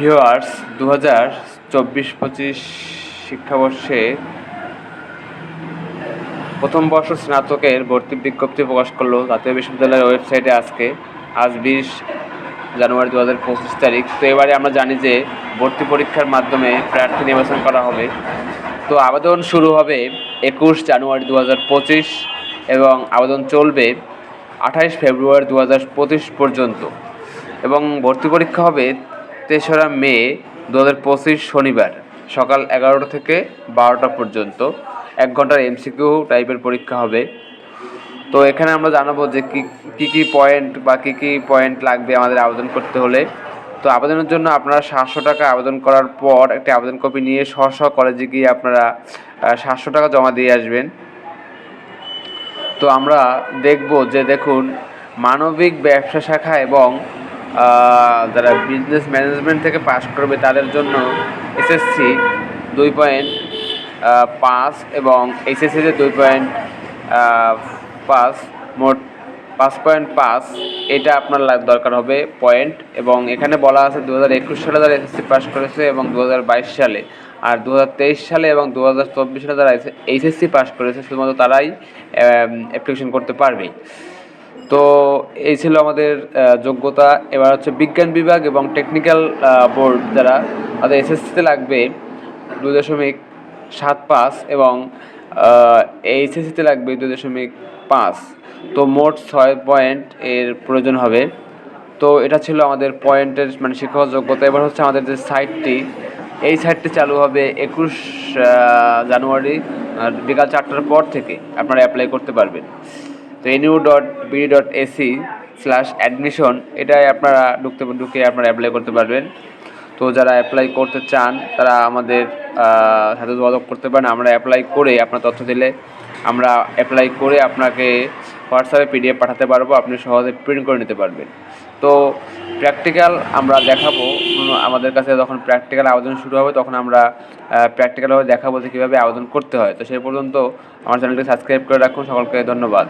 Viewers দু হাজার চব্বিশ পঁচিশ শিক্ষাবর্ষে প্রথম বর্ষ স্নাতকের ভর্তি বিজ্ঞপ্তি প্রকাশ করল জাতীয় বিশ্ববিদ্যালয়ের ওয়েবসাইটে আজকে, আজ বিশ জানুয়ারি দু হাজার পঁচিশ তারিখ। তো এবারে আমরা জানি যে ভর্তি পরীক্ষার মাধ্যমে প্রার্থী নির্বাচন করা হবে। তো আবেদন শুরু হবে একুশ জানুয়ারি দু হাজার পঁচিশ এবং আবেদন চলবে আঠাইশ ফেব্রুয়ারি দু হাজার পঁচিশ পর্যন্ত। এবং ভর্তি পরীক্ষা হবে তেসরা মে দু হাজার পঁচিশ শনিবার সকাল এগারোটা থেকে বারোটা পর্যন্ত। এক ঘণ্টার এমসিকিউ টাইপের পরীক্ষা হবে। তো এখানে আমরা জানাব যে কী কী পয়েন্ট বা কী কী পয়েন্ট লাগবে আমাদের আবেদন করতে হলে। তো আবেদনের জন্য আপনারা সাতশো টাকা আবেদন করার পর একটি আবেদন কপি নিয়ে স্ব স্ব কলেজে গিয়ে আপনারা সাতশো টাকা জমা দিয়ে আসবেন। তো আমরা দেখব যে দেখুন, মানবিক ব্যবসা শাখা এবং যারা বিজনেস ম্যানেজমেন্ট থেকে পাশ করবে তাদের জন্য এসএসসি দুই পয়েন্ট পাঁচ এবং এইচএসসিতে দুই পয়েন্ট পাঁচ মোট পাঁচ পয়েন্ট পাঁচ এটা আপনার দরকার হবে পয়েন্ট এবং এখানে বলা আছে দু হাজার একুশ সালে যারা এসএসসি পাস করেছে এবং দু হাজার বাইশ সালে আর দু হাজার তেইশ সালে এবং দু হাজার চব্বিশ সালে যারা এইচএসসি পাস করেছে, শুধুমাত্র তারাই অ্যাপ্লিকেশন করতে পারবে তো এই ছিল আমাদের যোগ্যতা। এবার হচ্ছে বিজ্ঞান বিভাগ এবং টেকনিক্যাল বোর্ড যারা, তাদের এসএসসিতে লাগবে দুই দশমিক সাত পাঁচ এবং এইচএসসিতে লাগবে দুই দশমিক পাঁচ। তো মোট ছয় পয়েন্ট এর প্রয়োজন হবে। তো এটা ছিল আমাদের পয়েন্টের মানে শিক্ষক যোগ্যতা। এবার হচ্ছে আমাদের যে সাইটটি এই সাইটটি চালু হবে একুশ জানুয়ারি বিকাল চারটার পর থেকে আপনারা অ্যাপ্লাই করতে পারবেন। তো NU dot BD dot AC slash admission এটাই আপনারা ঢুকতে ঢুকে আপনারা অ্যাপ্লাই করতে পারবেন। তো যারা অ্যাপ্লাই করতে চান, তারা আমাদের সাথে যোগাযোগ করতে পারেন। আমরা অ্যাপ্লাই করে আপনার তথ্য দিলে আমরা অ্যাপ্লাই করে আপনাকে হোয়াটসঅ্যাপে পিডিএফ পাঠাতে পারব। আপনি সহজে প্রিন্ট করে নিতে পারবেন। তো প্র্যাকটিক্যাল আমরা দেখাবো। আমাদের কাছে যখন প্র্যাকটিক্যাল আবেদন শুরু হবে, তখন আমরা প্র্যাকটিক্যালভাবে দেখাবো যে কীভাবে আবেদন করতে হয়। তো সেই পর্যন্ত আমার চ্যানেলটি সাবস্ক্রাইব করে রাখুন। সকলকে ধন্যবাদ।